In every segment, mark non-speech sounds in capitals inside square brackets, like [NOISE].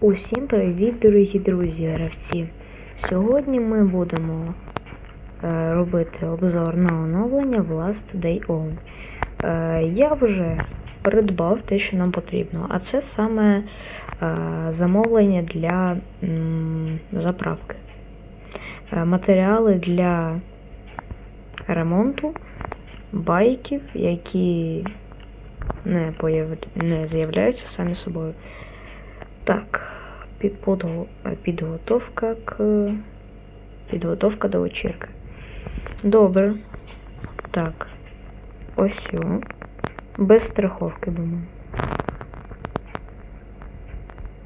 Усім привіт, дорогі друзі гравці. Сьогодні ми будемо е, робити обзор на оновлення в Last Day On. Е, я вже придбав те, що нам потрібно, а це саме е, замовлення для м, заправки. Е, матеріали для ремонту байків, які не, появ... не з'являються самі собою. Так, підготовка к підготовка до вечірки. Добре. Так. Ось о. Без страховки, думаю.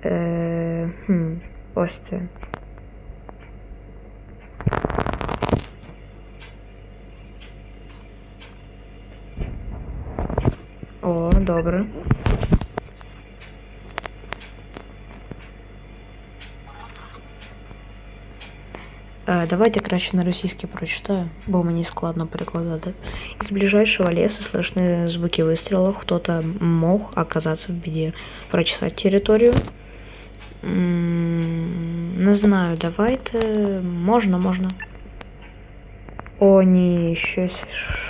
Е, хм, ось це. О, добре. Давайте краще на російський прочитаю, бо мені складно перекладати. Из ближайшего леса слышны звуки выстрелов. Кто-то мог оказаться в беде. Прочесать территорию. М, Не знаю, давайте. Можна, можна. О, ні, щось.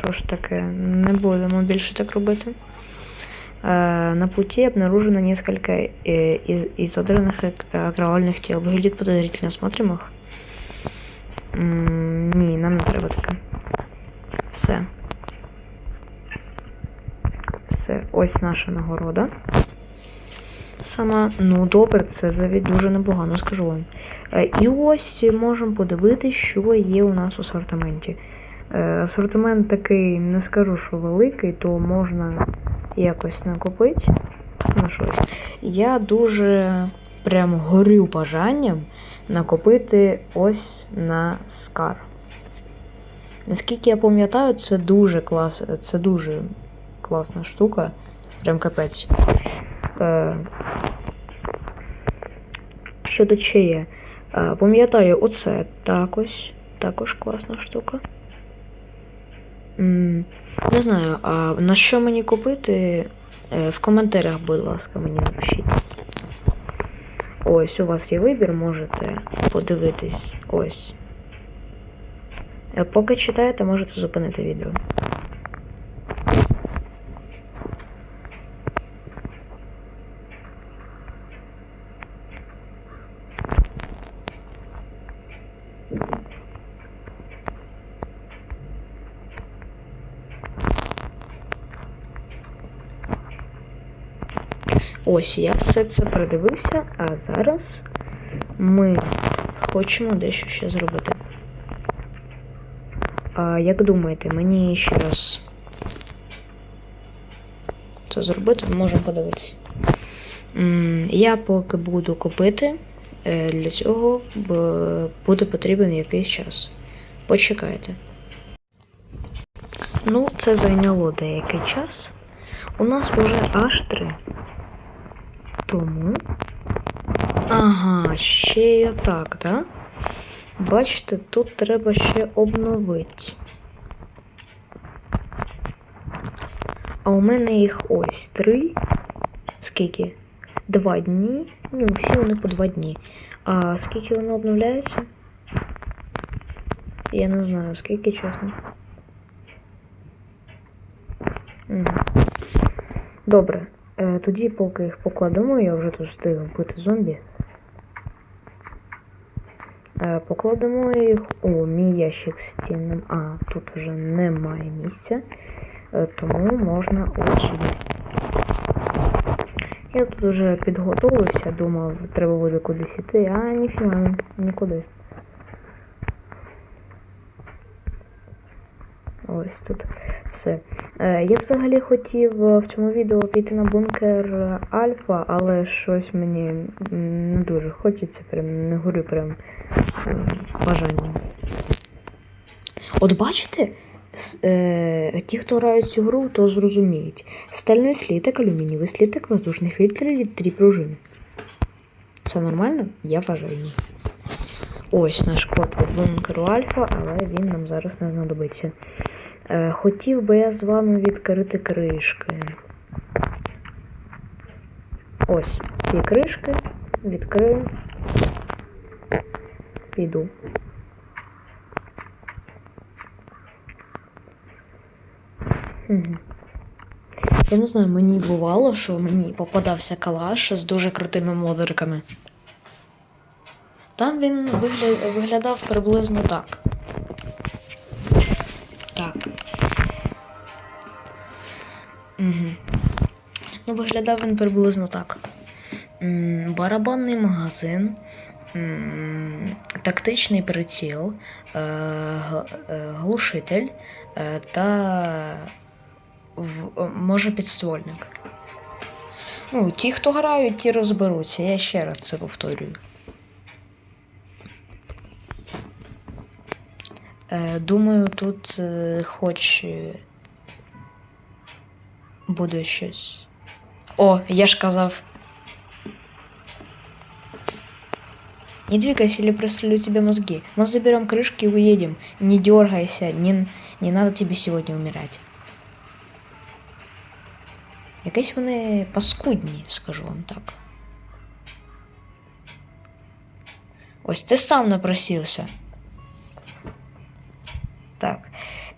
Що ж таке? Не будемо більше так робити. Э, На пути обнаружено несколько э, из изодранных э, окровавленных тел. Выглядит подозрительно. Смотрим их. Ні, нам не треба таке. Все. Все, ось наша нагорода. Сама, ну добре, це вже дуже непогано, скажу вам. Е, І ось можемо подивитися, що є у нас в асортименті. Е, Асортимент такий, не скажу, що великий, то можна якось накопити. Ну щось. Я дуже прям горю бажанням накопити ось на скар. Наскільки я пам'ятаю, це дуже клас, це дуже класна штука. Прям капець. Е, що тут ще? Е, пам'ятаю, оце також, також класна штука. Не знаю, а на що мені купити? Е, В коментарях, будь ласка, мені напишіть. Ось, у вас є вибір, можете подивитись. Ось. Е, Поки читаєте, можете зупинити відео. Ось я все це придивився, а зараз ми хочемо дещо ще зробити. А як думаєте, мені ще раз це зробити, можемо подивитися. Я поки буду купити, е, для цього буде потрібен якийсь час. Почекайте. Ну, це зайняло деякий час. У нас вже аж три. Тому. Ага, ще й отак, да? Бачите, тут треба ще обновити. А у мене їх ось три. Скільки? Два дні. Ну, всі вони по два дні. А скільки воно обновляється? Я не знаю, скільки чесно. Добре. Е, тоді, поки їх покладемо, я вже тут встиг вбити зомбі. Е, покладемо їх у мій ящик з цінним. А, тут вже немає місця, е, тому можна ось. Я тут вже підготовився, думав, треба буде кудись іти, а ніфіга, нікуди. Ось тут все. Е, Я взагалі хотів е, в цьому відео піти на бункер Альфа, але щось мені не дуже хочеться, прям не горю прям е, бажанням. От бачите, ті, хто грають цю гру, то зрозуміють. Стальний сліток, алюмінієвий сліток, воздушний фільтр і три пружини. Це нормально? Я вважаю ні. Ось наш код від бункеру Альфа, але він нам зараз не знадобиться. Е, хотів би я з вами відкрити кришки. Ось ці кришки Відкрию. Піду. Я не знаю, мені бувало, що мені попадався калаш з дуже крутими модериками. Там він вигля... виглядав приблизно. Так. Угу. Ну, виглядав він приблизно так. Барабанний магазин, тактичний приціл, е, е, глушитель е, та може підствольник. Ну, ті, хто грають, ті розберуться. Я ще раз це повторюю. Думаю, тут хоч буде. О, я ж казав. Не двигайся или прострелю тебе мозги. Мы заберем крышки и уедем. Не дергайся, не, не надо тебе сегодня умирать. Якесь вони паскудні, скажу вам так. Ось ти сам напросився. Так.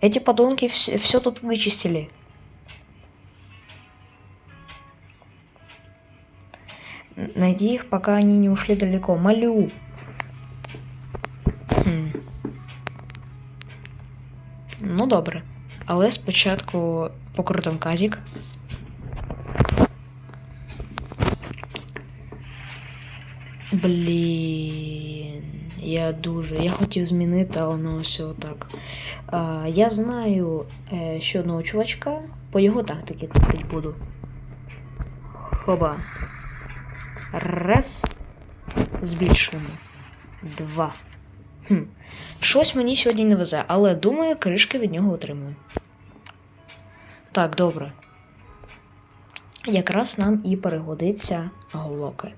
Эти подонки все, все тут вычистили. Найди их, пока они не ушли далеко. Молю. Хм. Ну, добре. Але спочатку покрутим казік. Блін. Я дуже. Я хотів змінити, а воно все отак. А, я знаю е, ще одного чувачка, по його тактиці крутить буду. Хоба. Раз. Збільшуємо. Два. Хм. Щось мені сьогодні не везе, але думаю, кришки від нього отримую. Так, добре. Якраз нам і перегодиться голоки.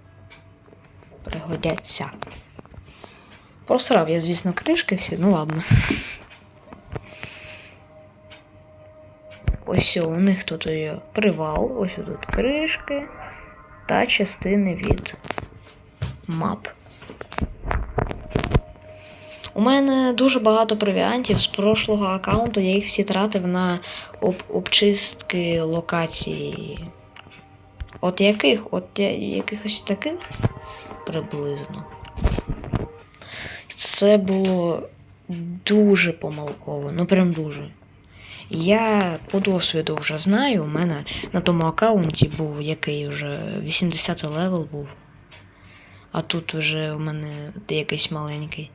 Пригодяться. Просрав я, звісно, кришки всі, ну ладно. Ось у них тут є привал, ось тут кришки та частини від мап. У мене дуже багато провіантів з прошлого аккаунту, я їх всі тратив на об обчистки локації. От яких? От я- якихось таких приблизно. Це було дуже помилково, ну прям дуже. Я по досвіду вже знаю, у мене на тому аккаунті був який вже 80 левел був. А тут вже у мене якийсь маленький.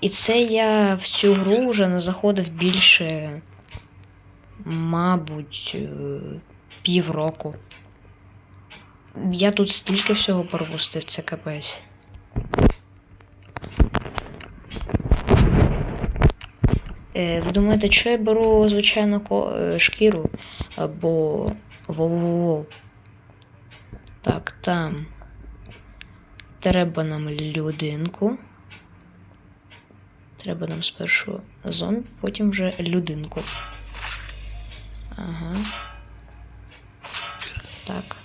І це я в цю гру вже не заходив більше, мабуть, е, півроку. Я тут стільки всього пропустив, це капець. Ви думаєте, що я беру звичайно ко- е, шкіру? Або. Воу-воу-воу. Так, там. Треба нам людинку. Треба нам спершу зомбі, потім вже людинку. Ага. Так.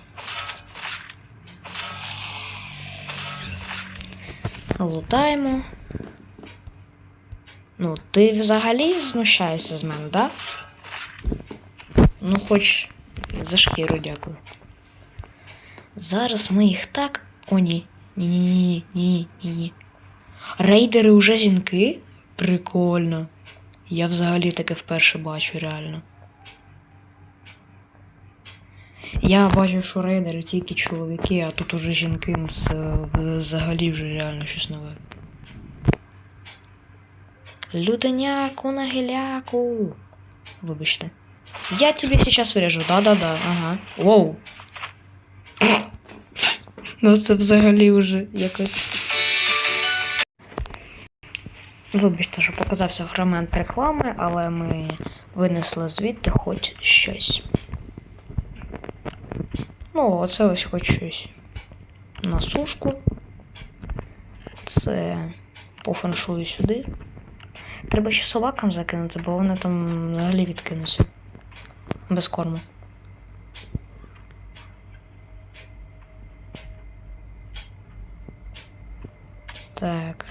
Лутаємо. Ну, ти взагалі знущаєшся з мене, так? Ну, хоч за шкіру дякую. Зараз ми їх так. О, ні. Ні-ні-ні, ні, ні, ні. Рейдери уже жінки? Прикольно. Я взагалі таке вперше бачу, реально. Я бачив, що рейдери тільки чоловіки, а тут уже жінки, ну це взагалі вже реально щось нове. Люденяку на геляку. Вибачте. Я тебе сейчас вирежу, да-да-да, ага. Воу. [COUGHS] Ну це взагалі вже якось. Вибачте, що показався фрагмент реклами, але ми винесли звідти хоч щось. Ну, оце ось хоч щось. На сушку. Це по феншую сюди. Треба ще собакам закинути, бо вони там взагалі відкинуться. Без корму. Так.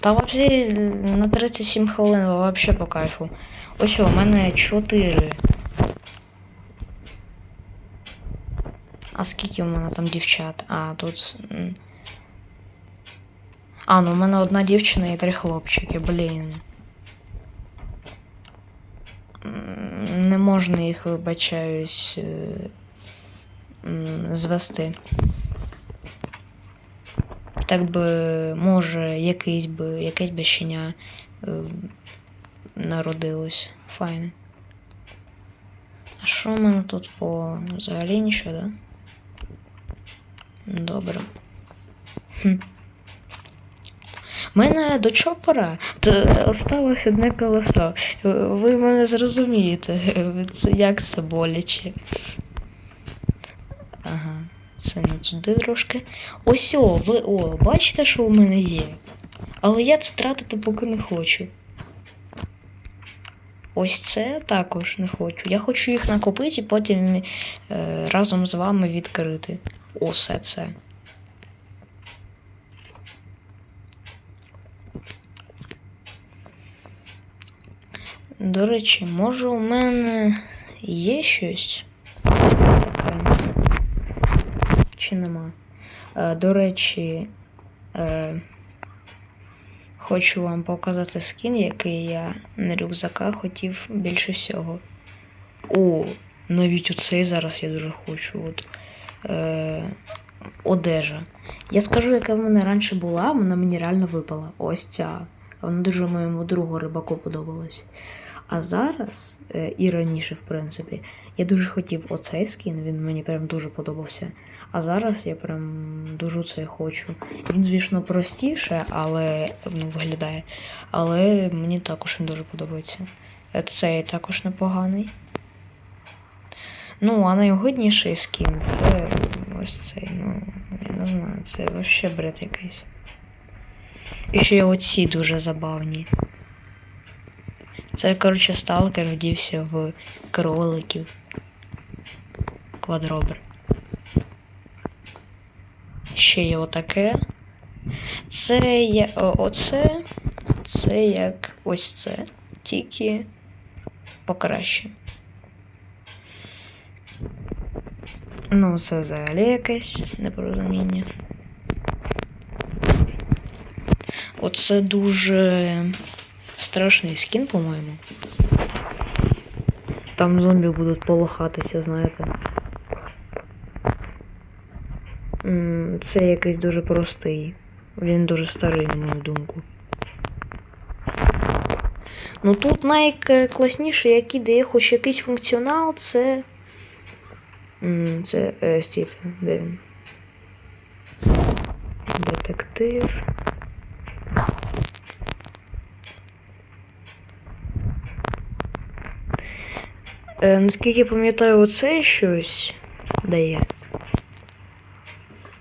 Та взагалі на 37 хвилин вообще по кайфу. Ось у мене 4. А скільки у мене там дівчат? А, тут. А, ну у мене одна дівчина і три хлопчики, блін. Не можна їх, вибачаюсь, е, звести. Так би, може, якийсь би, якесь би щеня е, народилось. Файне. А що в мене тут по взагалі нічого, да? Добре. Хм. Мене до чопора осталось одне колесо. Ви мене зрозумієте, як це боляче. Ага, це не туди трошки. Ось о, ви о, бачите, що у мене є. Але я це тратити поки не хочу. Ось це також не хочу. Я хочу їх накопити і потім е, разом з вами відкрити. Усе це. До речі, може у мене є щось? Чи нема? Е, до речі, е, хочу вам показати скін, який я на рюкзака хотів більше всього. О, навіть оцей зараз я дуже хочу. От, е, одежа. Я скажу, яка в мене раніше була, вона мені реально випала. Ось ця. Вона дуже моєму другу рибаку подобалась. А зараз, е, і раніше, в принципі, я дуже хотів оцей скін, він мені прям дуже подобався. А зараз я прям дуже це хочу. Він, звісно, простіше, але ну, виглядає. Але мені також він дуже подобається. Е, Цей також непоганий. Ну, а найгодніший скін це ось цей, ну, я не знаю, це вообще бред якийсь. І ще оці дуже забавні. Це, коротше, сталкер вдівся в кроликів. Квадробер. Ще є отаке. Це є оце. Це як ось це. Тільки покраще. Ну, це взагалі якесь непорозуміння. Оце дуже страшний скін, по-моєму. Там зомбі будуть полохатися, знаєте. Це якийсь дуже простий. Він дуже старий, на мою думку. Ну тут найкласніше, який дає хоч якийсь функціонал, це. Це е, стійте, де він? Детектив. Е, наскільки пам'ятаю, оце щось дає.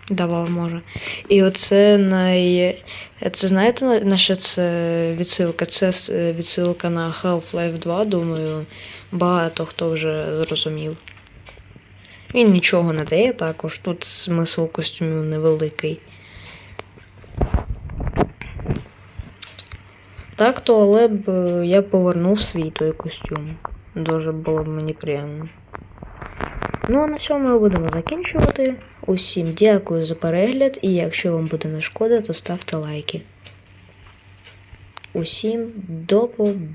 Давав, може. І оце най. Це знаєте, на- що це відсилка? Це е, відсилка на Half-Life 2, думаю, багато хто вже зрозумів. Він нічого не дає також. Тут смисл костюмів невеликий. Так то, але б я повернув свій той костюм. Дуже було б мені приємно. Ну а на цьому ми будемо закінчувати. Усім дякую за перегляд, і якщо вам буде не шкода, то ставте лайки. Усім до побачення.